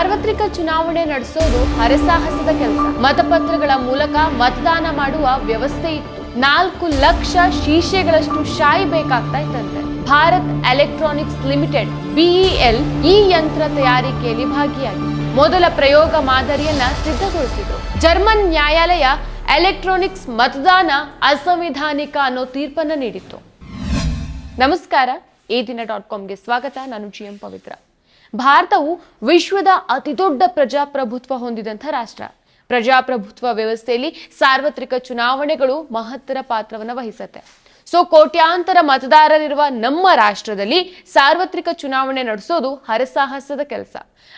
ಸಾರ್ವತ್ರಿಕ ಚುನಾವಣೆ ನಡೆಸೋದು ಹರಸಾಹಸದ ಕೆಲಸ. ಮತಪತ್ರಗಳ ಮೂಲಕ ಮತದಾನ ಮಾಡುವ ವ್ಯವಸ್ಥೆ ಇತ್ತು. ನಾಲ್ಕು ಲಕ್ಷ ಶೀಶೆಗಳಷ್ಟು ಶಾಯಿ ಬೇಕಾಗ್ತಾ ಇತ್ತಂತೆ. ಭಾರತ್ ಎಲೆಕ್ಟ್ರಾನಿಕ್ಸ್ ಲಿಮಿಟೆಡ್, ಬಿಇಎಲ್, ಈ ಯಂತ್ರ ತಯಾರಿಕೆಯಲ್ಲಿ ಭಾಗಿಯಾಗಿ ಮೊದಲ ಪ್ರಯೋಗ ಮಾದರಿಯನ್ನ ಸಿದ್ಧಗೊಳಿಸಿತು. ಜರ್ಮನ್ ನ್ಯಾಯಾಲಯ ಎಲೆಕ್ಟ್ರಾನಿಕ್ಸ್ ಮತದಾನ ಅಸಂವಿಧಾನಿಕ ಅನ್ನೋ ತೀರ್ಪನ್ನ ನೀಡಿತ್ತು. ನಮಸ್ಕಾರ. ಈ ದಿನ ಡಾಟ್ ಕಾಮ್ಗೆ ಸ್ವಾಗತ. ನಾನು ಜಿ ಎಂ ಪವಿತ್ರ. ಭಾರತವು ವಿಶ್ವದ ಅತಿದೊಡ್ಡ ಪ್ರಜಾಪ್ರಭುತ್ವ ಹೊಂದಿದಂಥ ರಾಷ್ಟ್ರ. ಪ್ರಜಾಪ್ರಭುತ್ವ ವ್ಯವಸ್ಥೆಯಲ್ಲಿ ಸಾರ್ವತ್ರಿಕ ಚುನಾವಣೆಗಳು ಮಹತ್ತರ ಪಾತ್ರವನ್ನು ವಹಿಸುತ್ತೆ. ಸೊ, ಕೋಟ್ಯಾಂತರ ಮತದಾರರಿರುವ ನಮ್ಮ ರಾಷ್ಟ್ರದಲ್ಲಿ ಸಾರ್ವತ್ರಿಕ ಚುನಾವಣೆ ನಡೆಸೋದು ಹರಸಾಹಸದ ಕೆಲಸ.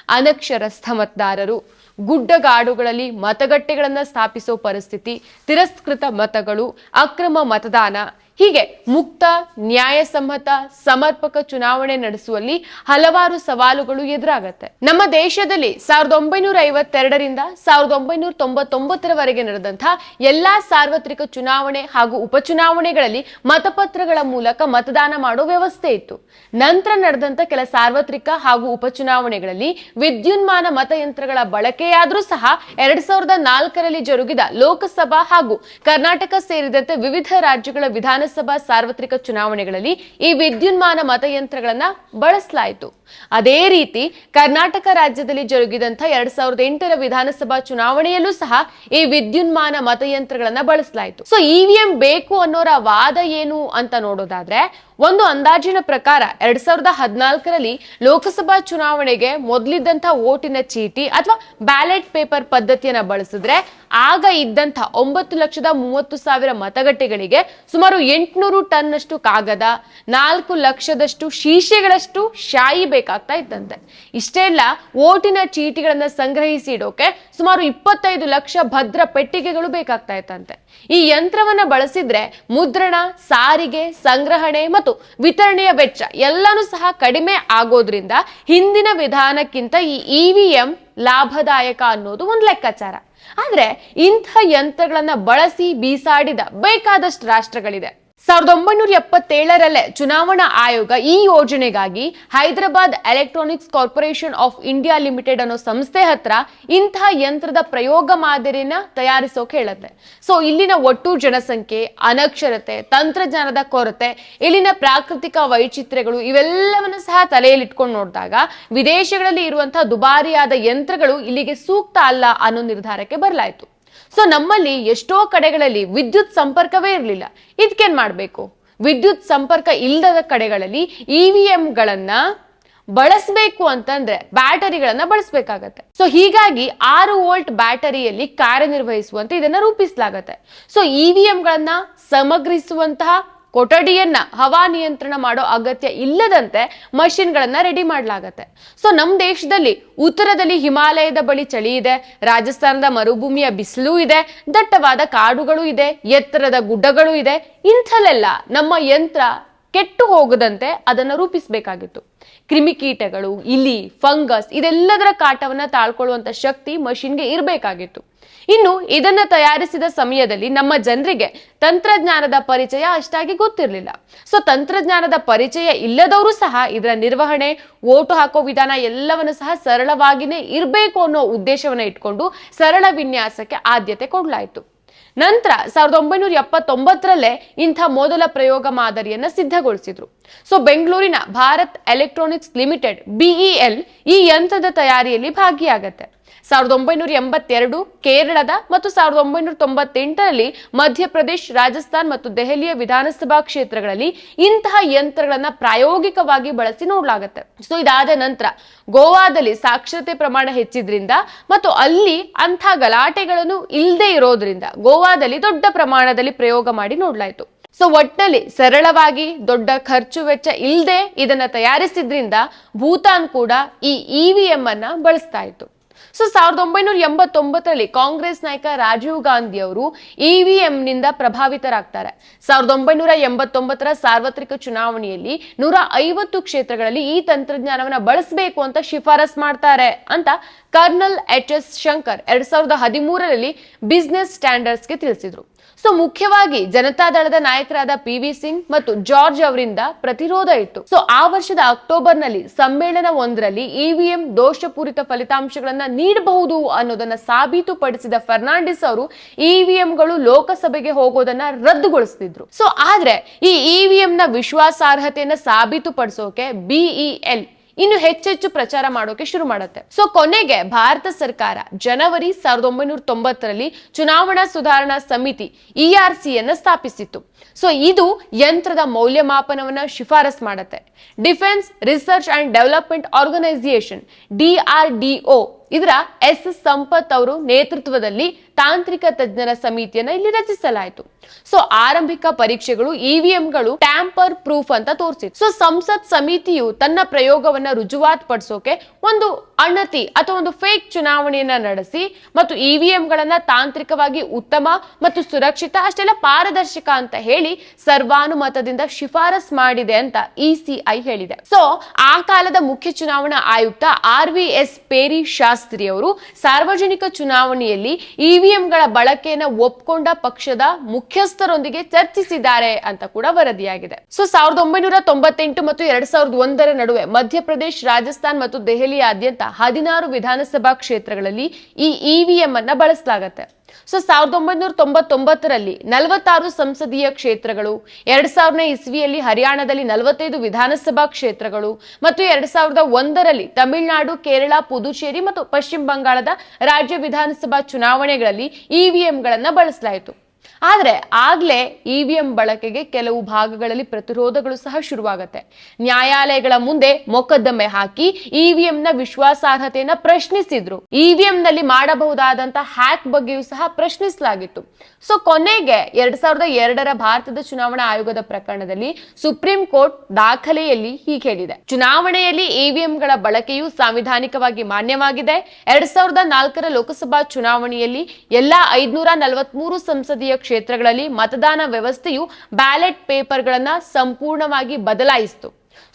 ಅನಕ್ಷರಸ್ಥ ಮತದಾರರು, ಗುಡ್ಡಗಾಡುಗಳಲ್ಲಿ ಮತಗಟ್ಟೆಗಳನ್ನು ಸ್ಥಾಪಿಸೋ ಪರಿಸ್ಥಿತಿ, ತಿರಸ್ಕೃತ ಮತಗಳು, ಅಕ್ರಮ ಮತದಾನ ಹೀಗೆ ಮುಕ್ತ, ನ್ಯಾಯಸಮ್ಮತ, ಸಮರ್ಪಕ ಚುನಾವಣೆ ನಡೆಸುವಲ್ಲಿ ಹಲವಾರು ಸವಾಲುಗಳು ಎದುರಾಗತ್ತೆ. ನಮ್ಮ ದೇಶದಲ್ಲಿ ಸಾವಿರದ ಒಂಬೈನೂರ ಐವತ್ತೆರಡರಿಂದ ಸಾವಿರದ ಒಂಬೈನೂರ ತೊಂಬತ್ತೊಂಬತ್ತರವರೆಗೆ ನಡೆದಂತಹ ಎಲ್ಲಾ ಸಾರ್ವತ್ರಿಕ ಚುನಾವಣೆ ಹಾಗೂ ಉಪಚುನಾವಣೆಗಳಲ್ಲಿ ಮತಪತ್ರಗಳ ಮೂಲಕ ಮತದಾನ ಮಾಡೋ ವ್ಯವಸ್ಥೆ ಇತ್ತು. ನಂತರ ನಡೆದಂತಹ ಕೆಲ ಸಾರ್ವತ್ರಿಕ ಹಾಗೂ ಉಪಚುನಾವಣೆಗಳಲ್ಲಿ ವಿದ್ಯುನ್ಮಾನ ಮತಯಂತ್ರಗಳ ಬಳಕೆಯಾದರೂ ಸಹ ಎರಡ್ ಸಾವಿರದ ನಾಲ್ಕರಲ್ಲಿ ಜರುಗಿದ ಲೋಕಸಭಾ ಹಾಗೂ ಕರ್ನಾಟಕ ಸೇರಿದಂತೆ ವಿವಿಧ ರಾಜ್ಯಗಳ ವಿಧಾನಸಭಾ ಸಾರ್ವತ್ರಿಕ ಚುನಾವಣೆಗಳಲ್ಲಿ ಈ ವಿದ್ಯುನ್ಮಾನ ಮತಯಂತ್ರಗಳನ್ನ ಬಳಸಲಾಯಿತು. ಅದೇ ರೀತಿ ಕರ್ನಾಟಕ ರಾಜ್ಯದಲ್ಲಿ ಜರುಗಿದಂಥ ಎರಡ್ ಸಾವಿರದ ಎಂಟರ ವಿಧಾನಸಭಾ ಚುನಾವಣೆಯಲ್ಲೂ ಸಹ ಈ ವಿದ್ಯುನ್ಮಾನ ಮತಯಂತ್ರಗಳನ್ನ ಬಳಸಲಾಯಿತು. ಸೊ ಇವಿಎಂ ಬೇಕು ಅನ್ನೋರ ವಾದ ಏನು ಅಂತ ನೋಡೋದಾದ್ರೆ, ಒಂದು ಅಂದಾಜಿನ ಪ್ರಕಾರ ಎರಡ್ ಸಾವಿರದ ಹದಿನಾಲ್ಕರಲ್ಲಿ ಲೋಕಸಭಾ ಚುನಾವಣೆಗೆ ಮೊದಲಿದ್ದಂಥ ಓಟಿನ ಚೀಟಿ ಅಥವಾ ಬ್ಯಾಲೆಟ್ ಪೇಪರ್ ಪದ್ಧತಿಯನ್ನ ಬಳಸಿದ್ರೆ ಆಗ ಇದ್ದಂಥ ಒಂಬತ್ತು ಲಕ್ಷದ ಮೂವತ್ತು ಸಾವಿರ ಮತಗಟ್ಟೆಗಳಿಗೆ ಸುಮಾರು ಎಂಟುನೂರು ಟನ್ನಷ್ಟು ಕಾಗದ, ನಾಲ್ಕು ಲಕ್ಷದಷ್ಟು ಶೀಶೆಗಳಷ್ಟು ಶಾಯಿ ಬೇಕಾಗ್ತಾ ಇದ್ದಂತೆ. ಇಷ್ಟೇ ಅಲ್ಲ, ಓಟಿನ ಚೀಟಿಗಳನ್ನ ಸಂಗ್ರಹಿಸಿ ಇಡೋಕೆ ಸುಮಾರು ಇಪ್ಪತ್ತೈದು ಲಕ್ಷ ಭದ್ರ ಪೆಟ್ಟಿಗೆಗಳು ಬೇಕಾಗ್ತಾ ಇತ್ತಂತೆ ಈ ಯಂತ್ರವನ್ನ ಬಳಸಿದ್ರೆ ಮುದ್ರಣ, ಸಾರಿಗೆ, ಸಂಗ್ರಹಣೆ ಮತ್ತು ವಿತರಣೆಯ ವೆಚ್ಚ ಎಲ್ಲಾನು ಸಹ ಕಡಿಮೆ ಆಗೋದ್ರಿಂದ ಹಿಂದಿನ ವಿಧಾನಕ್ಕಿಂತ ಈ ಇವಿಎಂ ಲಾಭದಾಯಕ ಅನ್ನೋದು ಒಂದು ಲೆಕ್ಕಾಚಾರ. ಆದ್ರೆ ಇಂಥ ಯಂತ್ರಗಳನ್ನ ಬಳಸಿ ಬೀಸಾಡಿದ ಬೇಕಾದಷ್ಟು ರಾಷ್ಟ್ರಗಳಿದೆ. ಸಾವಿರದ ಒಂಬೈನೂರ ಎಪ್ಪತ್ತೇಳರಲ್ಲೇ ಚುನಾವಣಾ ಆಯೋಗ ಈ ಯೋಜನೆಗಾಗಿ Hyderabad electronics corporation of India limited ಅನ್ನೋ ಸಂಸ್ಥೆ ಹತ್ರ ಇಂತಹ ಯಂತ್ರದ ಪ್ರಯೋಗ ಮಾದರಿನ ತಯಾರಿಸೋಕೆ ಹೇಳುತ್ತೆ. ಸೊ ಇಲ್ಲಿನ ಒಟ್ಟು ಜನಸಂಖ್ಯೆ, ಅನಕ್ಷರತೆ, ತಂತ್ರಜ್ಞಾನದ ಕೊರತೆ, ಇಲ್ಲಿನ ಪ್ರಾಕೃತಿಕ ವೈಚಿತ್ರ್ಯಗಳು ಇವೆಲ್ಲವನ್ನು ಸಹ ತಲೆಯಲ್ಲಿ ಇಟ್ಕೊಂಡು ನೋಡಿದಾಗ ವಿದೇಶಗಳಲ್ಲಿ ಇರುವಂತಹ ದುಬಾರಿಯಾದ ಯಂತ್ರಗಳು ಇಲ್ಲಿಗೆ ಸೂಕ್ತ ಅಲ್ಲ ಅನ್ನೋ ನಿರ್ಧಾರಕ್ಕೆ ಬರಲಾಯಿತು. ಸೊ ನಮ್ಮಲ್ಲಿ ಎಷ್ಟೋ ಕಡೆಗಳಲ್ಲಿ ವಿದ್ಯುತ್ ಸಂಪರ್ಕವೇ ಇರಲಿಲ್ಲ. ಇದಕ್ಕೇನು ಮಾಡಬೇಕು? ವಿದ್ಯುತ್ ಸಂಪರ್ಕ ಇಲ್ಲದ ಕಡೆಗಳಲ್ಲಿ ಇ ವಿ ಎಂಗಳನ್ನ ಬಳಸಬೇಕು ಅಂತಂದ್ರೆ ಬ್ಯಾಟರಿಗಳನ್ನ ಬಳಸಬೇಕಾಗತ್ತೆ. ಸೊ ಹೀಗಾಗಿ ಆರು ವೋಲ್ಟ್ ಬ್ಯಾಟರಿಯಲ್ಲಿ ಕಾರ್ಯನಿರ್ವಹಿಸುವಂತೆ ಇದನ್ನ ರೂಪಿಸಲಾಗತ್ತೆ. ಸೊ ಇ ವಿ ಎಂಗಳನ್ನ ಸಮಗ್ರಿಸುವಂತಹ ಕೊಠಡಿಯನ್ನ ಹವಾ ನಿಯಂತ್ರಣ ಮಾಡೋ ಅಗತ್ಯ ಇಲ್ಲದಂತೆ ಮಷಿನ್ಗಳನ್ನ ರೆಡಿ ಮಾಡಲಾಗತ್ತೆ. ಸೊ ನಮ್ಮ ದೇಶದಲ್ಲಿ ಉತ್ತರದಲ್ಲಿ ಹಿಮಾಲಯದ ಬಳಿ ಚಳಿ ಇದೆ, ರಾಜಸ್ಥಾನದ ಮರುಭೂಮಿಯ ಬಿಸಿಲು ಇದೆ, ದಟ್ಟವಾದ ಕಾಡುಗಳು ಇದೆ, ಎತ್ತರದ ಗುಡ್ಡಗಳು ಇದೆ, ಇಂಥಲ್ಲೆಲ್ಲ ನಮ್ಮ ಯಂತ್ರ ಕೆಟ್ಟು ಹೋಗದಂತೆ ಅದನ್ನ ರೂಪಿಸಬೇಕಾಗಿತ್ತು. ಕ್ರಿಮಿಕೀಟಗಳು, ಇಲಿ, ಫಂಗಸ್ ಇದೆಲ್ಲದರ ಕಾಟವನ್ನ ತಾಳ್ಕೊಳ್ಳುವಂತ ಶಕ್ತಿ ಮಷಿನ್ಗೆ ಇರಬೇಕಾಗಿತ್ತು. ಇನ್ನು ಇದನ್ನ ತಯಾರಿಸಿದ ಸಮಯದಲ್ಲಿ ನಮ್ಮ ಜನರಿಗೆ ತಂತ್ರಜ್ಞಾನದ ಪರಿಚಯ ಅಷ್ಟಾಗಿ ಗೊತ್ತಿರಲಿಲ್ಲ. ಸೊ ತಂತ್ರಜ್ಞಾನದ ಪರಿಚಯ ಇಲ್ಲದವರು ಸಹ ಇದರ ನಿರ್ವಹಣೆ, ಓಟು ಹಾಕೋ ವಿಧಾನ ಎಲ್ಲವನ್ನು ಸಹ ಸರಳವಾಗಿನೇ ಇರಬೇಕು ಅನ್ನೋ ಉದ್ದೇಶವನ್ನ ಇಟ್ಕೊಂಡು ಸರಳ ವಿನ್ಯಾಸಕ್ಕೆ ಆದ್ಯತೆ ಕೊಡಲಾಯಿತು. ನಂತರ ಸಾವಿರದ ಒಂಬೈನೂರ ಎಪ್ಪತ್ತೊಂಬತ್ತರಲ್ಲೇ ಇಂಥ ಮೊದಲ ಪ್ರಯೋಗ ಮಾದರಿಯನ್ನ ಸಿದ್ಧಗೊಳಿಸಿದ್ರು. ಸೊ ಬೆಂಗಳೂರಿನ ಭಾರತ್ ಎಲೆಕ್ಟ್ರಾನಿಕ್ಸ್ ಲಿಮಿಟೆಡ್ ಬಿಇಎಲ್ ಈ ಯಂತ್ರದ ತಯಾರಿಯಲ್ಲಿ ಭಾಗಿಯಾಗತ್ತೆ. ಸಾವಿರದ ಒಂಬೈನೂರ ಎಂಬತ್ತೆರಡು ಕೇರಳದ ಮತ್ತು ಸಾವಿರದ ಒಂಬೈನೂರ ತೊಂಬತ್ತೆಂಟರಲ್ಲಿ ಮಧ್ಯಪ್ರದೇಶ, ರಾಜಸ್ಥಾನ್ ಮತ್ತು ದೆಹಲಿಯ ವಿಧಾನಸಭಾ ಕ್ಷೇತ್ರಗಳಲ್ಲಿ ಇಂತಹ ಯಂತ್ರಗಳನ್ನ ಪ್ರಾಯೋಗಿಕವಾಗಿ ಬಳಸಿ ನೋಡಲಾಗುತ್ತೆ. ಸೊ ಇದಾದ ನಂತರ ಗೋವಾದಲ್ಲಿ ಸಾಕ್ಷರತೆ ಪ್ರಮಾಣ ಹೆಚ್ಚಿದ್ರಿಂದ ಮತ್ತು ಅಲ್ಲಿ ಅಂತಹ ಗಲಾಟೆಗಳನ್ನು ಇಲ್ಲದೆ ಇರೋದ್ರಿಂದ ಗೋವಾದಲ್ಲಿ ದೊಡ್ಡ ಪ್ರಮಾಣದಲ್ಲಿ ಪ್ರಯೋಗ ಮಾಡಿ ನೋಡಲಾಯಿತು. ಸೊ ಒಟ್ಟಿನಲ್ಲಿ ಸರಳವಾಗಿ ದೊಡ್ಡ ಖರ್ಚು ವೆಚ್ಚ ಇಲ್ಲದೆ ಇದನ್ನ ತಯಾರಿಸಿದ್ರಿಂದ ಭೂತಾನ್ ಕೂಡ ಈ ಇವಿಎಂ ಅನ್ನ ಬಳಸ್ತಾ ಇತ್ತು. ಸೊ, ಸಾವಿರದ ಒಂಬೈನೂರ ಎಂಬತ್ತೊಂಬತ್ತರಲ್ಲಿ ಕಾಂಗ್ರೆಸ್ ನಾಯಕ ರಾಜೀವ್ ಗಾಂಧಿ ಅವರು ಇವಿಎಂ ನಿಂದ ಪ್ರಭಾವಿತರಾಗ್ತಾರೆ. ಸಾವಿರದ ಒಂಬೈನೂರ ಎಂಬತ್ತೊಂಬತ್ತರ ಸಾರ್ವತ್ರಿಕ ಚುನಾವಣೆಯಲ್ಲಿ ನೂರ ಐವತ್ತು ಕ್ಷೇತ್ರಗಳಲ್ಲಿ ಈ ತಂತ್ರಜ್ಞಾನವನ್ನ ಬಳಸಬೇಕು ಅಂತ ಶಿಫಾರಸ್ ಮಾಡ್ತಾರೆ ಅಂತ ಕರ್ನಲ್ ಎಚ್ ಎಸ್ ಶಂಕರ್ ಎರಡ್ ಸಾವಿರದ ಹದಿಮೂರರಲ್ಲಿ ಬಿಸ್ನೆಸ್ ಸ್ಟ್ಯಾಂಡರ್ಡ್ಸ್ಗೆ ತಿಳಿಸಿದ್ರು. ಸೊ ಮುಖ್ಯವಾಗಿ ಜನತಾದಳದ ನಾಯಕರಾದ ಪಿ ವಿ ಸಿಂಗ್ ಮತ್ತು ಜಾರ್ಜ್ ಅವರಿಂದ ಪ್ರತಿರೋಧ ಇತ್ತು. ಸೊ ಆ ವರ್ಷದ ಅಕ್ಟೋಬರ್ನಲ್ಲಿ ಸಮ್ಮೇಳನ ಒಂದರಲ್ಲಿ ಇವಿಎಂ ದೋಷಪೂರಿತ ಫಲಿತಾಂಶಗಳನ್ನ ನೀಡಬಹುದು ಅನ್ನೋದನ್ನ ಸಾಬೀತುಪಡಿಸಿದ ಫರ್ನಾಂಡಿಸ್ ಅವರು ಇವಿಎಂಗಳು ಲೋಕಸಭೆಗೆ ಹೋಗೋದನ್ನ ರದ್ದುಗೊಳಿಸ್ತಿದ್ರು. ಸೊ ಆದ್ರೆ ಈ ಇವಿಎಂ ನ ವಿಶ್ವಾಸಾರ್ಹತೆಯನ್ನ ಸಾಬೀತುಪಡಿಸೋಕೆ ಬಿಇಎಲ್ ಇನ್ನು ಹೆಚ್ಚೆಚ್ಚು ಪ್ರಚಾರ ಮಾಡೋಕೆ ಶುರು ಮಾಡುತ್ತೆ. ಸೊ ಕೊನೆಗೆ ಭಾರತ ಸರ್ಕಾರ ಜನವರಿ ಸಾವಿರದ ಒಂಬೈನೂರ ತೊಂಬತ್ತರಲ್ಲಿ ಚುನಾವಣಾ ಸುಧಾರಣಾ ಸಮಿತಿ ಇಆರ್ ಸಿಯನ್ನ ಸ್ಥಾಪಿಸಿತ್ತು. ಸೊ ಇದು ಯಂತ್ರದ ಮೌಲ್ಯಮಾಪನವನ್ನ ಶಿಫಾರಸ್ ಮಾಡುತ್ತೆ. Defence research and development organisation DRDO ಇದರ ಎಸ್ ಸಂಪತ್ ಅವರು ನೇತೃತ್ವದಲ್ಲಿ ತಾಂತ್ರಿಕ ತಜ್ಞರ ಸಮಿತಿಯನ್ನ ಇಲ್ಲಿ ರಚಿಸಲಾಯಿತು. ಸೊ ಆರಂಭಿಕ ಪರೀಕ್ಷೆಗಳು, ಇವಿಎಂಗಳು ಟ್ಯಾಂಪರ್ ಪ್ರೂಫ್ ಅಂತ ತೋರಿಸಿತ್ತು. ಸೊ ಸಂಸತ್ ಸಮಿತಿಯು ತನ್ನ ಪ್ರಯೋಗವನ್ನ ರುಜುವಾತ್ ಪಡಿಸೋಕೆ ಒಂದು ಅಣತಿ ಅಥವಾ ಒಂದು ಫೇಕ್ ಚುನಾವಣೆಯನ್ನ ನಡೆಸಿ ಮತ್ತು ಇವಿಎಂಗಳನ್ನ ತಾಂತ್ರಿಕವಾಗಿ ಉತ್ತಮ ಮತ್ತು ಸುರಕ್ಷಿತ, ಅಷ್ಟೆಲ್ಲ ಪಾರದರ್ಶಕ ಅಂತ ಹೇಳಿ ಸರ್ವಾನುಮತದಿಂದ ಶಿಫಾರಸ್ ಮಾಡಿದೆ ಅಂತ ಇಸಿಐ ಹೇಳಿದೆ. ಸೊ ಆ ಕಾಲದ ಮುಖ್ಯ ಚುನಾವಣಾ ಆಯುಕ್ತ R V S Peri Shastri ಅವರು ಸಾರ್ವಜನಿಕ ಚುನಾವಣೆಯಲ್ಲಿ ಇವಿಎಂಗಳ ಬಳಕೆಯನ್ನು ಒಪ್ಕೊಂಡ ಪಕ್ಷದ ಮುಖ್ಯಸ್ಥರೊಂದಿಗೆ ಚರ್ಚಿಸಿದ್ದಾರೆ ಅಂತ ಕೂಡ ವರದಿಯಾಗಿದೆ. ಸೊ ಸಾವಿರದ ಒಂಬೈನೂರ ತೊಂಬತ್ತೆಂಟು ಮತ್ತು ಎರಡ್ ಸಾವಿರದ ಒಂದರ ನಡುವೆ ಮಧ್ಯಪ್ರದೇಶ, ರಾಜಸ್ಥಾನ್ ಮತ್ತು ದೆಹಲಿಯಾದ್ಯಂತ ಹದಿನಾರು ವಿಧಾನಸಭಾ ಕ್ಷೇತ್ರಗಳಲ್ಲಿ ಈ ಇವಿಎಂ ಅನ್ನ ಬಳಸಲಾಗತ್ತೆ. ಸೊ ಸಾವಿರದ ಒಂಬೈನೂರ ತೊಂಬತ್ತೊಂಬತ್ತರಲ್ಲಿ ನಲವತ್ತಾರು ಸಂಸದೀಯ ಕ್ಷೇತ್ರಗಳು, ಎರಡ್ ಸಾವಿರನೇ ಇಸ್ವಿಯಲ್ಲಿ ಹರಿಯಾಣದಲ್ಲಿ ನಲವತ್ತೈದು ವಿಧಾನಸಭಾ ಕ್ಷೇತ್ರಗಳು ಮತ್ತು ಎರಡ್ ಸಾವಿರದ ಒಂದರಲ್ಲಿ ತಮಿಳುನಾಡು, ಕೇರಳ, ಪುದುಚೇರಿ ಮತ್ತು ಪಶ್ಚಿಮ ಬಂಗಾಳದ ರಾಜ್ಯ ವಿಧಾನಸಭಾ ಚುನಾವಣೆಗಳಲ್ಲಿ ಇವಿಎಂಗಳನ್ನ ಬಳಸಲಾಯಿತು. ಆದ್ರೆ ವಿ ಇವಿಎಂ ಬಳಕೆಗೆ ಕೆಲವು ಭಾಗಗಳಲ್ಲಿ ಪ್ರತಿರೋಧಗಳು ಸಹ ಶುರುವಾಗುತ್ತೆ. ನ್ಯಾಯಾಲಯಗಳ ಮುಂದೆ ಮೊಕದ್ದಮೆ ಹಾಕಿ ಇವಿಎಂ ಎಂನ ವಿಶ್ವಾಸಾರ್ಹತೆಯನ್ನ ಪ್ರಶ್ನಿಸಿದ್ರು. ಇವಿಎಂ ನಲ್ಲಿ ಮಾಡಬಹುದಾದಂತ ಹ್ಯಾಕ್ ಬಗ್ಗೆಯೂ ಸಹ ಪ್ರಶ್ನಿಸಲಾಗಿತ್ತು. ಸೊ ಕೊನೆಗೆ ಎರಡ್ ಸಾವಿರದ ಎರಡರ ಭಾರತದ ಚುನಾವಣಾ ಆಯೋಗದ ಪ್ರಕರಣದಲ್ಲಿ ಸುಪ್ರೀಂ ಕೋರ್ಟ್ ದಾಖಲೆಯಲ್ಲಿ ಹೀಗೆ ಹೇಳಿದೆ. ಚುನಾವಣೆಯಲ್ಲಿ ಇವಿಎಂಗಳ ಬಳಕೆಯು ಸಾಂವಿಧಾನಿಕವಾಗಿ ಮಾನ್ಯವಾಗಿದೆ. ಎರಡ್ ಸಾವಿರದ ನಾಲ್ಕರ ಲೋಕಸಭಾ ಚುನಾವಣೆಯಲ್ಲಿ ಎಲ್ಲಾ ಐದ್ನೂರ ನಲವತ್ಮೂರು ಸಂಸದೀಯ ಕ್ಷೇತ್ರಗಳಲ್ಲಿ ಮತದಾನ ವ್ಯವಸ್ಥೆಯು ಬ್ಯಾಲೆಟ್ ಪೇಪರ್ಗಳನ್ನ ಸಂಪೂರ್ಣವಾಗಿ ಬದಲಾಯಿಸಿತು.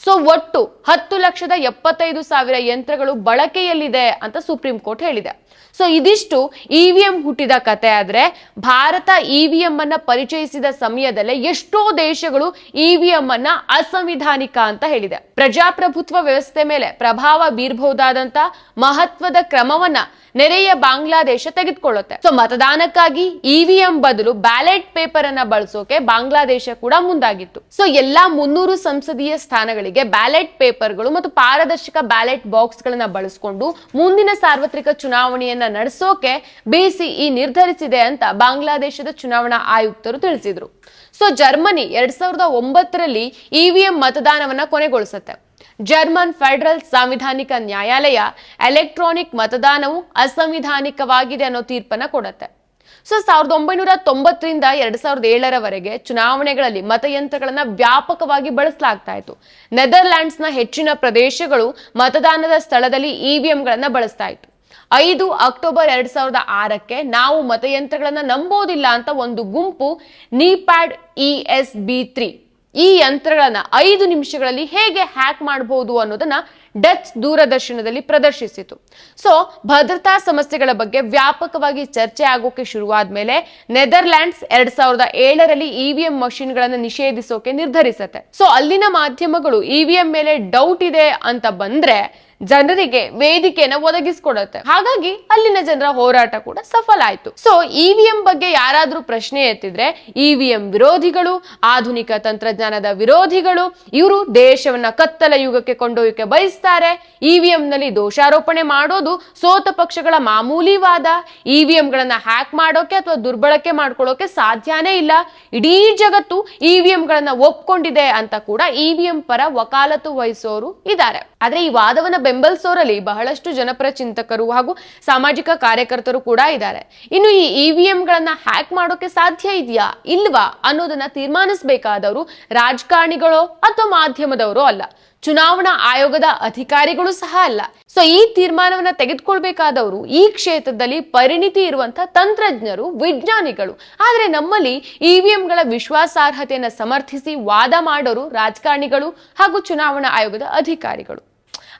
ಸೊ ಒಟ್ಟು ಹತ್ತು ಲಕ್ಷದ ಎಪ್ಪತ್ತೈದು ಸಾವಿರ ಯಂತ್ರಗಳು ಬಳಕೆಯಲ್ಲಿದೆ ಅಂತ ಸುಪ್ರೀಂ ಕೋರ್ಟ್ ಹೇಳಿದೆ. ಸೊ ಇದಿಷ್ಟು ಇವಿಎಂ ಹುಟ್ಟಿದ ಕತೆ ಆದ್ರೆ ಭಾರತ ಇವಿಎಂ ಅನ್ನ ಪರಿಚಯಿಸಿದ ಸಮಯದಲ್ಲೇ ಎಷ್ಟೋ ದೇಶಗಳು ಇವಿಎಂ ಅನ್ನ ಅಸಂವಿಧಾನಿಕ ಅಂತ ಹೇಳಿದೆ. ಪ್ರಜಾಪ್ರಭುತ್ವ ವ್ಯವಸ್ಥೆ ಮೇಲೆ ಪ್ರಭಾವ ಬೀರಬಹುದಾದಂತ ಮಹತ್ವದ ಕ್ರಮವನ್ನ ನೆರೆಯ ಬಾಂಗ್ಲಾದೇಶ ತೆಗೆದುಕೊಳ್ಳುತ್ತೆ. ಸೊ ಮತದಾನಕ್ಕಾಗಿ ಇವಿಎಂ ಬದಲು ಬ್ಯಾಲೆಟ್ ಪೇಪರ್ ಅನ್ನ ಬಳಸೋಕೆ ಬಾಂಗ್ಲಾದೇಶ ಕೂಡ ಮುಂದಾಗಿತ್ತು. ಸೊ ಎಲ್ಲಾ ಮುನ್ನೂರು ಸಂಸದೀಯ ಸ್ಥಾನಗಳಿಗೆ ಬ್ಯಾಲೆಟ್ ಪೇಪರ್ಗಳು ಮತ್ತು ಪಾರದರ್ಶಕ ಬ್ಯಾಲೆಟ್ ಬಾಕ್ಸ್ ಗಳನ್ನ ಬಳಸಿಕೊಂಡು ಮುಂದಿನ ಸಾರ್ವತ್ರಿಕ ಚುನಾವಣೆಯನ್ನ ನಡೆಸೋಕೆ ಬಿಸಿಇ ನಿರ್ಧರಿಸಿದೆ ಅಂತ ಬಾಂಗ್ಲಾದೇಶದ ಚುನಾವಣಾ ಆಯುಕ್ತರು ತಿಳಿಸಿದ್ರು. ಸೊ ಜರ್ಮನಿ ಎರಡ್ ಸಾವಿರದ ಒಂಬತ್ತರಲ್ಲಿ ಇವಿಎಂ ಮತದಾನವನ್ನ ಕೊನೆಗೊಳಿಸುತ್ತೆ. ಜರ್ಮನ್ ಫೆಡರಲ್ ಸಾಂವಿಧಾನಿಕ ನ್ಯಾಯಾಲಯ ಎಲೆಕ್ಟ್ರಾನಿಕ್ ಮತದಾನವು ಅಸಂವಿಧಾನಿಕವಾಗಿದೆ ಅನ್ನೋ ತೀರ್ಪನ್ನ ಕೊಡುತ್ತೆ. ಸೊ ಸಾವಿರದ ಒಂಬೈನೂರ ತೊಂಬತ್ತರಿಂದ ಎರಡ್ ಸಾವಿರದ ಏಳರವರೆಗೆ ಚುನಾವಣೆಗಳಲ್ಲಿ ಮತಯಂತ್ರಗಳನ್ನ ವ್ಯಾಪಕವಾಗಿ ಬಳಸಲಾಗ್ತಾ ಇತ್ತು. ನೆದರ್ಲ್ಯಾಂಡ್ಸ್ನ ಹೆಚ್ಚಿನ ಪ್ರದೇಶಗಳು ಮತದಾನದ ಸ್ಥಳದಲ್ಲಿ ಇವಿಎಂಗಳನ್ನ ಬಳಸ್ತಾ ಇತ್ತು. ಐದು ಅಕ್ಟೋಬರ್ ಎರಡ್ ಸಾವಿರದ ಆರಕ್ಕೆ ನಾವು ಮತಯಂತ್ರಗಳನ್ನ ನಂಬೋದಿಲ್ಲ ಅಂತ ಒಂದು ಗುಂಪು ನಿಪ್ಯಾಡ್ ಇ ಎಸ್ ಬಿ ತ್ರೀ. ಈ ಯಂತ್ರಗಳನ್ನ ಐದು ನಿಮಿಷಗಳಲ್ಲಿ ಹೇಗೆ ಹ್ಯಾಕ್ ಮಾಡಬಹುದು ಅನ್ನೋದನ್ನ ಡಚ್ ದೂರದರ್ಶನದಲ್ಲಿ ಪ್ರದರ್ಶಿಸಿತು. ಸೊ ಭದ್ರತಾ ಸಮಸ್ಯೆಗಳ ಬಗ್ಗೆ ವ್ಯಾಪಕವಾಗಿ ಚರ್ಚೆ ಆಗೋಕೆ ಶುರುವಾದ್ಮೇಲೆ ನೆದರ್ಲ್ಯಾಂಡ್ಸ್ ಎರಡ್ ಸಾವಿರದ ಏಳರಲ್ಲಿ ಇವಿಎಂ ಮಷಿನ್ಗಳನ್ನು ನಿಷೇಧಿಸೋಕೆ ನಿರ್ಧರಿಸುತ್ತೆ. ಸೊ ಅಲ್ಲಿನ ಮಾಧ್ಯಮಗಳು ಇವಿಎಂ ಮೇಲೆ ಡೌಟ್ ಇದೆ ಅಂತ ಬಂದ್ರೆ ಜನರಿಗೆ ವೇದಿಕೆಯನ್ನ ಒದಗಿಸ್ಕೊಡತ್ತೆ. ಹಾಗಾಗಿ ಅಲ್ಲಿನ ಜನರ ಹೋರಾಟ ಕೂಡ ಸಫಲ ಆಯ್ತು. ಸೊ ಇವಿಎಂ ಬಗ್ಗೆ ಯಾರಾದ್ರೂ ಪ್ರಶ್ನೆ ಎತ್ತಿದ್ರೆ ಇವಿಎಂ ವಿರೋಧಿಗಳು, ಆಧುನಿಕ ತಂತ್ರಜ್ಞಾನದ ವಿರೋಧಿಗಳು, ಇವರು ದೇಶವನ್ನ ಕತ್ತಲ ಯುಗಕ್ಕೆ ಕೊಂಡೊಯ್ಯಕ್ಕೆ ಬಯಸ್ತಾರೆ. ಇವಿಎಂ ನಲ್ಲಿ ದೋಷಾರೋಪಣೆ ಮಾಡೋದು ಸೋತ ಪಕ್ಷಗಳ ಮಾಮೂಲಿ ವಾದ. ಇವಿಎಂ ಗಳನ್ನ ಹ್ಯಾಕ್ ಮಾಡೋಕೆ ಅಥವಾ ದುರ್ಬಳಕೆ ಮಾಡ್ಕೊಳ್ಳೋಕೆ ಸಾಧ್ಯನೇ ಇಲ್ಲ. ಇಡೀ ಜಗತ್ತು ಇವಿಎಂ ಗಳನ್ನ ಒಪ್ಕೊಂಡಿದೆ ಅಂತ ಕೂಡ ಇವಿಎಂ ಪರ ವಕಾಲತ್ತು ವಹಿಸೋರು ಇದ್ದಾರೆ. ಆದ್ರೆ ಈ ವಾದವನ್ನ ಬೆಂಬಲಿಸೋರಲ್ಲಿ ಬಹಳಷ್ಟು ಜನಪರ ಚಿಂತಕರು ಹಾಗೂ ಸಾಮಾಜಿಕ ಕಾರ್ಯಕರ್ತರು ಕೂಡ ಇದ್ದಾರೆ. ಇನ್ನು ಈ ಇವಿಎಂ ಗಳನ್ನ ಹ್ಯಾಕ್ ಮಾಡೋಕೆ ಸಾಧ್ಯ ಇದೆಯಾ? ಇಲ್ವಾ ಅನ್ನೋದನ್ನ ತೀರ್ಮಾನಿಸಬೇಕಾದವರು ರಾಜಕಾರಣಿಗಳೋ ಅಥವಾ ಮಾಧ್ಯಮದವರೋ ಅಲ್ಲ. ಚುನಾವಣಾ ಆಯೋಗದ ಅಧಿಕಾರಿಗಳು ಸಹ ಅಲ್ಲ. ಸೊ ಈ ತೀರ್ಮಾನವನ್ನ ತೆಗೆದುಕೊಳ್ಬೇಕಾದವರು ಈ ಕ್ಷೇತ್ರದಲ್ಲಿ ಪರಿಣಿತಿ ಇರುವಂತಹ ತಂತ್ರಜ್ಞರು, ವಿಜ್ಞಾನಿಗಳು. ಆದ್ರೆ ನಮ್ಮಲ್ಲಿ ಇವಿಎಂಗಳ ವಿಶ್ವಾಸಾರ್ಹತೆಯನ್ನ ಸಮರ್ಥಿಸಿ ವಾದ ಮಾಡೋರು ರಾಜಕಾರಣಿಗಳು ಹಾಗೂ ಚುನಾವಣಾ ಆಯೋಗದ ಅಧಿಕಾರಿಗಳು.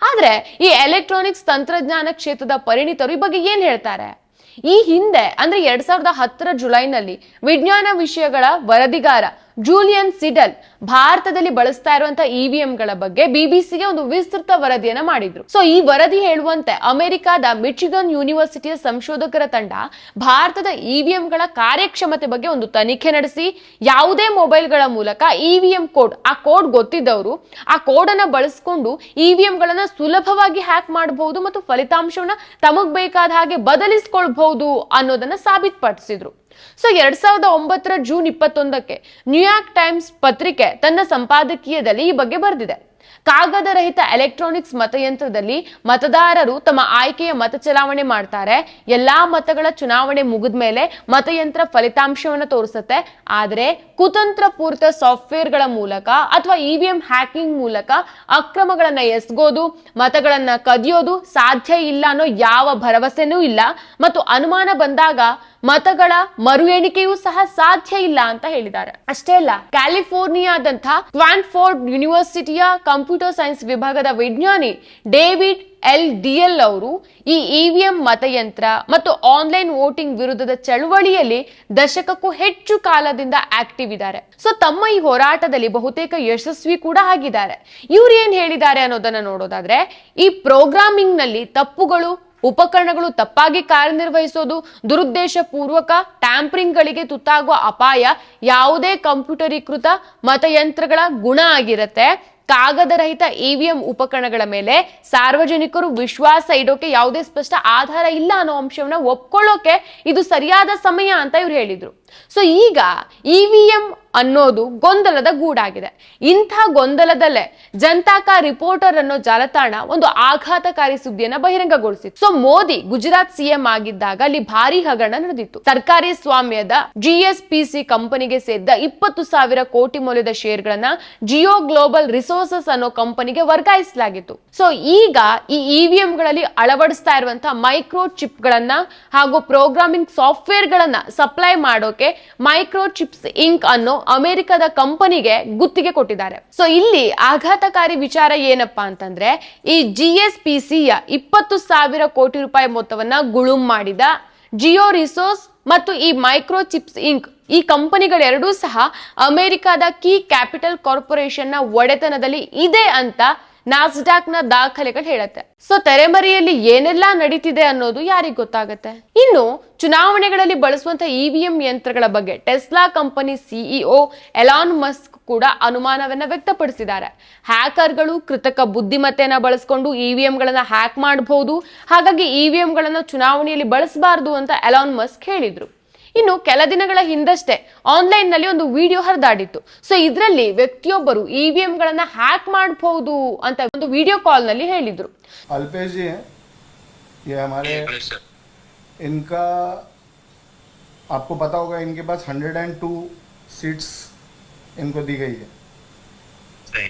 ಆದ್ರೆ ಈ ಎಲೆಕ್ಟ್ರಾನಿಕ್ಸ್ ತಂತ್ರಜ್ಞಾನ ಕ್ಷೇತ್ರದ ಪರಿಣಿತರು ಈ ಬಗ್ಗೆ ಏನ್ ಹೇಳ್ತಾರೆ? ಈ ಹಿಂದೆ, ಅಂದ್ರೆ ಎರಡ್ ಸಾವಿರದ ಹತ್ತರ ಜುಲೈನಲ್ಲಿ ವಿಜ್ಞಾನ ವಿಷಯಗಳ ವರದಿಗಾರ ಜೂಲಿಯನ್ ಸಿಡಲ್ ಭಾರತದಲ್ಲಿ ಬಳಸ್ತಾ ಇರುವಂತಹ ಇವಿಎಂಗಳ ಬಗ್ಗೆ ಬಿಬಿಸಿಗೆ ಒಂದು ವಿಸ್ತೃತ ವರದಿಯನ್ನ ಮಾಡಿದ್ರು. ಸೊ ಈ ವರದಿ ಹೇಳುವಂತೆ ಅಮೆರಿಕಾದ ಮಿಚಿಗನ್ ಯೂನಿವರ್ಸಿಟಿಯ ಸಂಶೋಧಕರ ತಂಡ ಭಾರತದ ಇವಿಎಂಗಳ ಕಾರ್ಯಕ್ಷಮತೆ ಬಗ್ಗೆ ಒಂದು ತನಿಖೆ ನಡೆಸಿ, ಯಾವುದೇ ಮೊಬೈಲ್ಗಳ ಮೂಲಕ ಇವಿಎಂ ಕೋಡ್, ಆ ಕೋಡ್ ಗೊತ್ತಿದ್ದವರು ಆ ಕೋಡ್ ಅನ್ನ ಬಳಸಿಕೊಂಡು ಇವಿಎಂಗಳನ್ನ ಸುಲಭವಾಗಿ ಹ್ಯಾಕ್ ಮಾಡಬಹುದು ಮತ್ತು ಫಲಿತಾಂಶವನ್ನ ತಮಗ್ ಬೇಕಾದ ಹಾಗೆ ಬದಲಿಸಿಕೊಳ್ಬಹುದು ಅನ್ನೋದನ್ನ ಸಾಬೀತುಪಡಿಸಿದ್ರು. ಸೊ ಎರಡ್ ಸಾವಿರದ ಒಂಬತ್ತರ ಜೂನ್ ಇಪ್ಪತ್ತೊಂದಕ್ಕೆ ನ್ಯೂಯಾರ್ಕ್ ಟೈಮ್ಸ್ ಪತ್ರಿಕೆ ತನ್ನ ಸಂಪಾದಕೀಯದಲ್ಲಿ ಈ ಬಗ್ಗೆ ಬರೆದಿದೆ. ಕಾಗದ ರಹಿತ ಎಲೆಕ್ಟ್ರಾನಿಕ್ಸ್ ಮತಯಂತ್ರದಲ್ಲಿ ಮತದಾರರು ತಮ್ಮ ಆಯ್ಕೆಯ ಮತ ಚಲಾವಣೆ ಮಾಡ್ತಾರೆ. ಎಲ್ಲಾ ಮತಗಳ ಚುನಾವಣೆ ಮುಗಿದ ಮೇಲೆ ಮತಯಂತ್ರ ಫಲಿತಾಂಶವನ್ನು ತೋರಿಸುತ್ತೆ. ಆದರೆ ಕುತಂತ್ರ ಪೂರಿತ ಸಾಫ್ಟ್ವೇರ್ಗಳ ಮೂಲಕ ಅಥವಾ ಇವಿಎಂ ಹ್ಯಾಕಿಂಗ್ ಮೂಲಕ ಅಕ್ರಮಗಳನ್ನ ಎಸಗೋದು, ಮತಗಳನ್ನ ಕದಿಯೋದು ಸಾಧ್ಯ ಇಲ್ಲ ಅನ್ನೋ ಯಾವ ಭರವಸೆನೂ ಇಲ್ಲ. ಮತ್ತು ಅನುಮಾನ ಬಂದಾಗ ಮತಗಳ ಮರು ಎಣಿಕೆಯೂ ಸಹ ಸಾಧ್ಯ ಇಲ್ಲ ಅಂತ ಹೇಳಿದ್ದಾರೆ. ಅಷ್ಟೇ ಅಲ್ಲ, ಕ್ಯಾಲಿಫೋರ್ನಿಯಾದಂಥ ಕ್ವಾನ್ಫೋರ್ಡ್ ಯೂನಿವರ್ಸಿಟಿಯ ಕಂಪ್ಯೂಟರ್ ಸೈನ್ಸ್ ವಿಭಾಗದ ವಿಜ್ಞಾನಿ ಡೇವಿಡ್ ಎಲ್. ಡಿಎಲ್ ಅವರು ಈ ಇವಿಎಂ ಮತಯಂತ್ರ ಮತ್ತು ಆನ್ಲೈನ್ ವೋಟಿಂಗ್ ವಿರುದ್ಧದ ಚಳುವಳಿಯಲ್ಲಿ ದಶಕಕ್ಕೂ ಹೆಚ್ಚು ಕಾಲದಿಂದ ಆಕ್ಟಿವ್ ಇದ್ದಾರೆ. ಸೊ, ತಮ್ಮ ಈ ಹೋರಾಟದಲ್ಲಿ ಬಹುತೇಕ ಯಶಸ್ವಿ ಕೂಡ ಆಗಿದ್ದಾರೆ. ಇವ್ರು ಏನ್ ಹೇಳಿದ್ದಾರೆ ಅನ್ನೋದನ್ನ ನೋಡೋದಾದ್ರೆ, ಈ ಪ್ರೋಗ್ರಾಮಿಂಗ್ನಲ್ಲಿ ತಪ್ಪುಗಳು, ಉಪಕರಣಗಳು ತಪ್ಪಾಗಿ ಕಾರ್ಯನಿರ್ವಹಿಸೋದು ದುರುದ್ದೇಶ ಪೂರ್ವಕ ಟ್ಯಾಂಪರಿಂಗ್ ಗಳಿಗೆ ತುತ್ತಾಗುವ ಅಪಾಯ ಯಾವುದೇ ಕಂಪ್ಯೂಟರೀಕೃತ ಮತಯಂತ್ರಗಳ ಗುಣ ಆಗಿರತ್ತೆ. ಕಾಗದ ರಹಿತ ಇವಿಎಂ ಉಪಕರಣಗಳ ಮೇಲೆ ಸಾರ್ವಜನಿಕರು ವಿಶ್ವಾಸ ಇಡೋಕೆ ಯಾವುದೇ ಸ್ಪಷ್ಟ ಆಧಾರ ಇಲ್ಲ ಅನ್ನೋ ಅಂಶವನ್ನ ಒಪ್ಕೊಳ್ಳೋಕೆ ಇದು ಸರಿಯಾದ ಸಮಯ ಅಂತ ಇವ್ರು ಹೇಳಿದ್ರು. ಸೊ ಈಗ ಇವಿಎಂ ಅನ್ನೋದು ಗೊಂದಲದ ಗೂಡಾಗಿದೆ. ಇಂಥ ಗೊಂದಲದಲ್ಲೇ ಜನತಾಕ ರಿಪೋರ್ಟರ್ ಅನ್ನೋ ಜಾಲತಾಣ ಒಂದು ಆಘಾತಕಾರಿ ಸುದ್ದಿಯನ್ನ ಬಹಿರಂಗಗೊಳಿಸಿತ್ತು. ಸೊ ಮೋದಿ ಗುಜರಾತ್ ಸಿಎಂ ಆಗಿದ್ದಾಗ ಅಲ್ಲಿ ಭಾರಿ ಹಗರಣ ನಡೆದಿತ್ತು. ಸರ್ಕಾರಿ ಸ್ವಾಮ್ಯದ ಜಿಎಸ್ಪಿಸಿ ಕಂಪನಿಗೆ ಸೇರಿದ ಇಪ್ಪತ್ತು ಸಾವಿರ ಕೋಟಿ ಮೌಲ್ಯದ ಶೇರ್ಗಳನ್ನ ಜಿಯೋ ಗ್ಲೋಬಲ್ ರಿಸೋರ್ಸಸ್ ಅನ್ನೋ ಕಂಪನಿಗೆ ವರ್ಗಾಯಿಸಲಾಗಿತ್ತು. ಸೊ ಈಗ ಈ ಇವಿಎಂ ಗಳಲ್ಲಿ ಅಳವಡಿಸ್ತಾ ಇರುವಂತಹ ಮೈಕ್ರೋ ಚಿಪ್ ಗಳನ್ನ ಹಾಗೂ ಪ್ರೋಗ್ರಾಮಿಂಗ್ ಸಾಫ್ಟ್ವೇರ್ ಗಳನ್ನ ಸಪ್ಲೈ ಮಾಡೋಕೆ ಮೈಕ್ರೋ ಚಿಪ್ಸ್ ಇಂಕ್ ಅನ್ನೋ ಅಮೆರಿಕದ ಕಂಪನಿಗೆ ಗುತ್ತಿಗೆ ಕೊಟ್ಟಿದ್ದಾರೆ. ಸೊ ಇಲ್ಲಿ ಆಘಾತಕಾರಿ ವಿಚಾರ ಏನಪ್ಪಾ ಅಂತಂದ್ರೆ, ಈ ಜಿ ಎಸ್ ಪಿ ಇಪ್ಪತ್ತು ಸಾವಿರ ಕೋಟಿ ರೂಪಾಯಿ ಮೊತ್ತವನ್ನ ಗುಳುಂ ಮಾಡಿದ ಜಿಯೋ ರಿಸೋರ್ಸ್ ಮತ್ತು ಈ ಮೈಕ್ರೋ ಚಿಪ್ಸ್ ಇಂಕ್ ಈ ಕಂಪನಿಗಳೆರಡೂ ಸಹ ಅಮೆರಿಕದ ಕೀ ಕ್ಯಾಪಿಟಲ್ ಕಾರ್ಪೊರೇಷನ್ನ ಒಡೆತನದಲ್ಲಿ ಇದೆ ಅಂತ ನಾಸ್ಡಾಕ್ನ ದಾಖಲೆಗಳು ಹೇಳುತ್ತೆ. ಸೊ ತೆರೆಮರೆಯಲ್ಲಿ ಏನೆಲ್ಲಾ ನಡೀತಿದೆ ಅನ್ನೋದು ಯಾರಿಗ್ ಗೊತ್ತಾಗುತ್ತೆ? ಇನ್ನು, ಚುನಾವಣೆಗಳಲ್ಲಿ ಬಳಸುವಂತ ಇವಿಎಂ ಯಂತ್ರಗಳ ಬಗ್ಗೆ Tesla company CEO Elon Musk ಕೂಡ ಅನುಮಾನವನ್ನ ವ್ಯಕ್ತಪಡಿಸಿದ್ದಾರೆ. ಹ್ಯಾಕರ್ಗಳು ಕೃತಕ ಬುದ್ಧಿಮತ್ತೆಯನ್ನ ಬಳಸಿಕೊಂಡು ಇವಿಎಂಗಳನ್ನ ಹ್ಯಾಕ್ ಮಾಡಬಹುದು ಹಾಗಾಗಿ ಇವಿಎಂಗಳನ್ನ ಚುನಾವಣೆಯಲ್ಲಿ ಬಳಸಬಾರದು ಅಂತ ಎಲಾನ್ ಮಸ್ಕ್ ಹೇಳಿದ್ರು. ಇನ್ನು ಕೆಲ ದಿನಗಳ ಹಿಂದಷ್ಟೇ ಆನ್ಲೈನ್ ನಲ್ಲಿ ಒಂದು ವಿಡಿಯೋ ಹರಿದಾಡಿತ್ತು ಸೊ ಇದರಲ್ಲಿ ವ್ಯಕ್ತಿಯೊಬ್ಬರು ಇವಿಎಂ ಗಳನ್ನ ಹ್ಯಾಕ್ ಮಾಡಬಹುದು ಅಂತ ಒಂದು ವಿಡಿಯೋ ಕಾಲ್ ನಲ್ಲಿ ಹೇಳಿದ್ರು अल्पेश जी हैं ये हमारे हेलो सर इनका आपको पता होगा इनके पास 102 सीट्स इनको दी गई है सही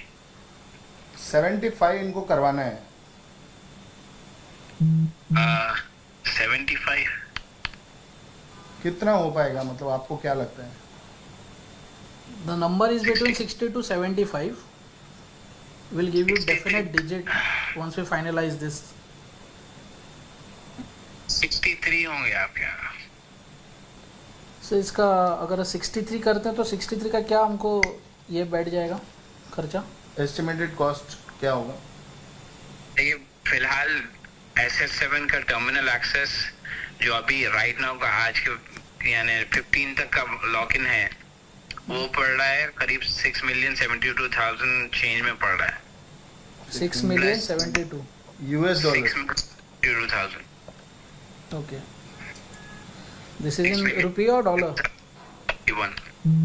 75 इनको करवाना है सेवेंटी फाइव कितना हो पाएगा? मतलब आपको क्या लगता है? The number is between 60 to 75. We'll give you definite digit once we finalize this. Sixty three होंगे आपके यहाँ। So इसका अगर 63 करते हैं तो 63 का क्या हमको ये बैठ जाएगा खर्चा? एस्टिमेटेड कॉस्ट क्या होगा? देखिए फ़िलहाल एस एस सेवन का टर्मिनल एक्सेस जो अभी राइट नाउ का आज के यानी फिफ्टीन तक का लॉक इन है वो पड़ रहा है करीब six million seventy two thousand change में पड़ रहा है 6 million 72. US dollar two thousand Okay. This is in rupee or dollar? One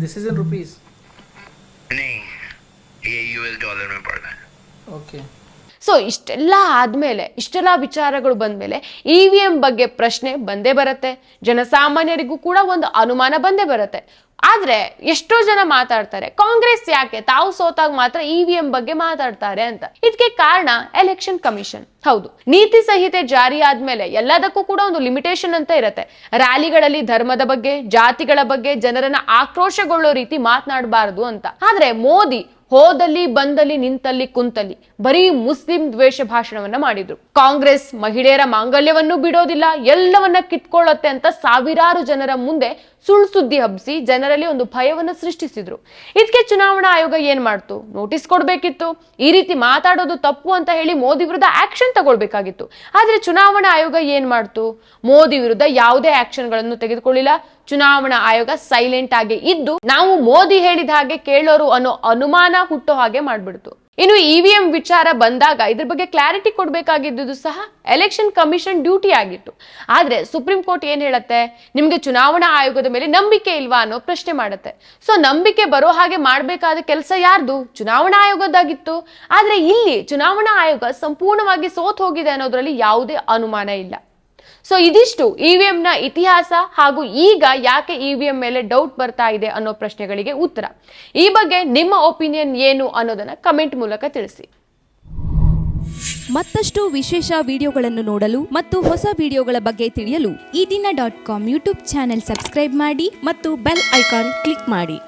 This is in rupees. नहीं ये यूएस डॉलर में पड़ रहा है ओके Okay. ಸೊ ಇಷ್ಟೆಲ್ಲ ಆದಮೇಲೆ, ಇಷ್ಟೆಲ್ಲ ವಿಚಾರಗಳು ಬಂದಮೇಲೆ ಇ ವಿ ಎಂ ಬಗ್ಗೆ ಪ್ರಶ್ನೆ ಬಂದೇ ಬರುತ್ತೆ. ಜನಸಾಮಾನ್ಯರಿಗೂ ಕೂಡ ಒಂದು ಅನುಮಾನ ಬಂದೇ ಬರುತ್ತೆ. ಆದರೆ, ಎಷ್ಟೋ ಜನ ಮಾತಾಡ್ತಾರೆ, ಕಾಂಗ್ರೆಸ್ ಯಾಕೆ ತಾವು ಸೋತಾಗ ಮಾತ್ರ ಇ ವಿ ಎಂ ಬಗ್ಗೆ ಮಾತಾಡ್ತಾರೆ ಅಂತ. ಇದಕ್ಕೆ ಕಾರಣ ಎಲೆಕ್ಷನ್ ಕಮಿಷನ್ ಹೌದು, ನೀತಿ ಸಂಹಿತೆ ಜಾರಿ ಆದ್ಮೇಲೆ ಎಲ್ಲದಕ್ಕೂ ಕೂಡ ಒಂದು ಲಿಮಿಟೇಷನ್ ಅಂತ ಇರುತ್ತೆ. ರ್ಯಾಲಿಗಳಲ್ಲಿ ಧರ್ಮದ ಬಗ್ಗೆ, ಜಾತಿಗಳ ಬಗ್ಗೆ ಜನರನ್ನ ಆಕ್ರೋಶಗೊಳ್ಳೋ ರೀತಿ ಮಾತನಾಡಬಾರದು ಅಂತ. ಆದ್ರೆ ಮೋದಿ ಹೋದಲ್ಲಿ ಬಂದಲ್ಲಿ ನಿಂತಲ್ಲಿ ಕುಂತಲ್ಲಿ ಬರೀ ಮುಸ್ಲಿಂ ದ್ವೇಷ ಭಾಷಣವನ್ನ ಮಾಡಿದ್ರು. ಕಾಂಗ್ರೆಸ್ ಮಹಿಳೆಯರ ಮಾಂಗಲ್ಯವನ್ನು ಬಿಡೋದಿಲ್ಲ, ಎಲ್ಲವನ್ನ ಕಿತ್ಕೊಳ್ಳತ್ತೆ ಅಂತ ಸಾವಿರಾರು ಜನರ ಮುಂದೆ ಸುಳ್ಳು ಸುದ್ದಿ ಹಬ್ಬಿಸಿ ಜನರಲ್ಲಿ ಒಂದು ಭಯವನ್ನು ಸೃಷ್ಟಿಸಿದ್ರು. ಇದಕ್ಕೆ ಚುನಾವಣಾ ಆಯೋಗ ಏನ್ ಮಾಡ್ತು? ನೋಟಿಸ್ ಕೊಡ್ಬೇಕಿತ್ತು. ಈ ರೀತಿ ಮಾತಾಡೋದು ತಪ್ಪು ಅಂತ ಹೇಳಿ ಮೋದಿ ವಿರುದ್ಧ ಆಕ್ಷನ್ ತಗೊಳ್ಬೇಕಾಗಿತ್ತು. ಆದ್ರೆ ಚುನಾವಣಾ ಆಯೋಗ ಏನ್ ಮಾಡ್ತು? ಮೋದಿ ವಿರುದ್ಧ ಯಾವುದೇ ಆಕ್ಷನ್ಗಳನ್ನು ತೆಗೆದುಕೊಳ್ಳಿಲ್ಲ. ಚುನಾವಣಾ ಆಯೋಗ ಸೈಲೆಂಟ್ ಆಗಿ ಇದ್ದು, ನಾವು ಮೋದಿ ಹೇಳಿದ ಹಾಗೆ ಕೇಳೋರು ಅನ್ನೋ ಅನುಮಾನ ಹುಟ್ಟೋ ಹಾಗೆ ಮಾಡ್ಬಿಡ್ತು. ಇನ್ನು ಇವಿಎಂ ವಿಚಾರ ಬಂದಾಗ ಇದ್ರ ಬಗ್ಗೆ ಕ್ಲಾರಿಟಿ ಕೊಡಬೇಕಾಗಿದ್ದುದು ಸಹ ಎಲೆಕ್ಷನ್ ಕಮಿಷನ್ ಡ್ಯೂಟಿ ಆಗಿತ್ತು. ಆದ್ರೆ ಸುಪ್ರೀಂ ಕೋರ್ಟ್ ಏನ್ ಹೇಳತ್ತೆ? ನಿಮ್ಗೆ ಚುನಾವಣಾ ಆಯೋಗದ ಮೇಲೆ ನಂಬಿಕೆ ಇಲ್ವಾ ಅನ್ನೋ ಪ್ರಶ್ನೆ ಮಾಡುತ್ತೆ. ಸೊ ನಂಬಿಕೆ ಬರೋ ಹಾಗೆ ಮಾಡಬೇಕಾದ ಕೆಲಸ ಯಾರ್ದು? ಚುನಾವಣಾ ಆಯೋಗದಾಗಿತ್ತು ಆದ್ರೆ ಇಲ್ಲಿ ಚುನಾವಣಾ ಆಯೋಗ ಸಂಪೂರ್ಣವಾಗಿ ಸೋತ್ ಹೋಗಿದೆ ಅನ್ನೋದ್ರಲ್ಲಿ ಯಾವುದೇ ಅನುಮಾನ ಇಲ್ಲ. ಸೊ ಇದಿಷ್ಟು ಇವಿಎಂ ನ ಇತಿಹಾಸ ಹಾಗೂ ಈಗ ಯಾಕೆ ಇವಿಎಂ ಮೇಲೆ ಡೌಟ್ ಬರ್ತಾ ಇದೆ ಅನ್ನೋ ಪ್ರಶ್ನೆಗಳಿಗೆ ಉತ್ತರ. ಈ ಬಗ್ಗೆ ನಿಮ್ಮ ಒಪಿನಿಯನ್ ಏನು ಅನ್ನೋದನ್ನ ಕಮೆಂಟ್ ಮೂಲಕ ತಿಳಿಸಿ. ಮತ್ತಷ್ಟು ವಿಶೇಷ ವಿಡಿಯೋಗಳನ್ನು ನೋಡಲು ಮತ್ತು ಹೊಸ ವಿಡಿಯೋಗಳ ಬಗ್ಗೆ ತಿಳಿಯಲು Eedina dot com YouTube channel subscribe ಮಾಡಿ ಮತ್ತು ಬೆಲ್ ಐಕಾನ್ ಕ್ಲಿಕ್ ಮಾಡಿ.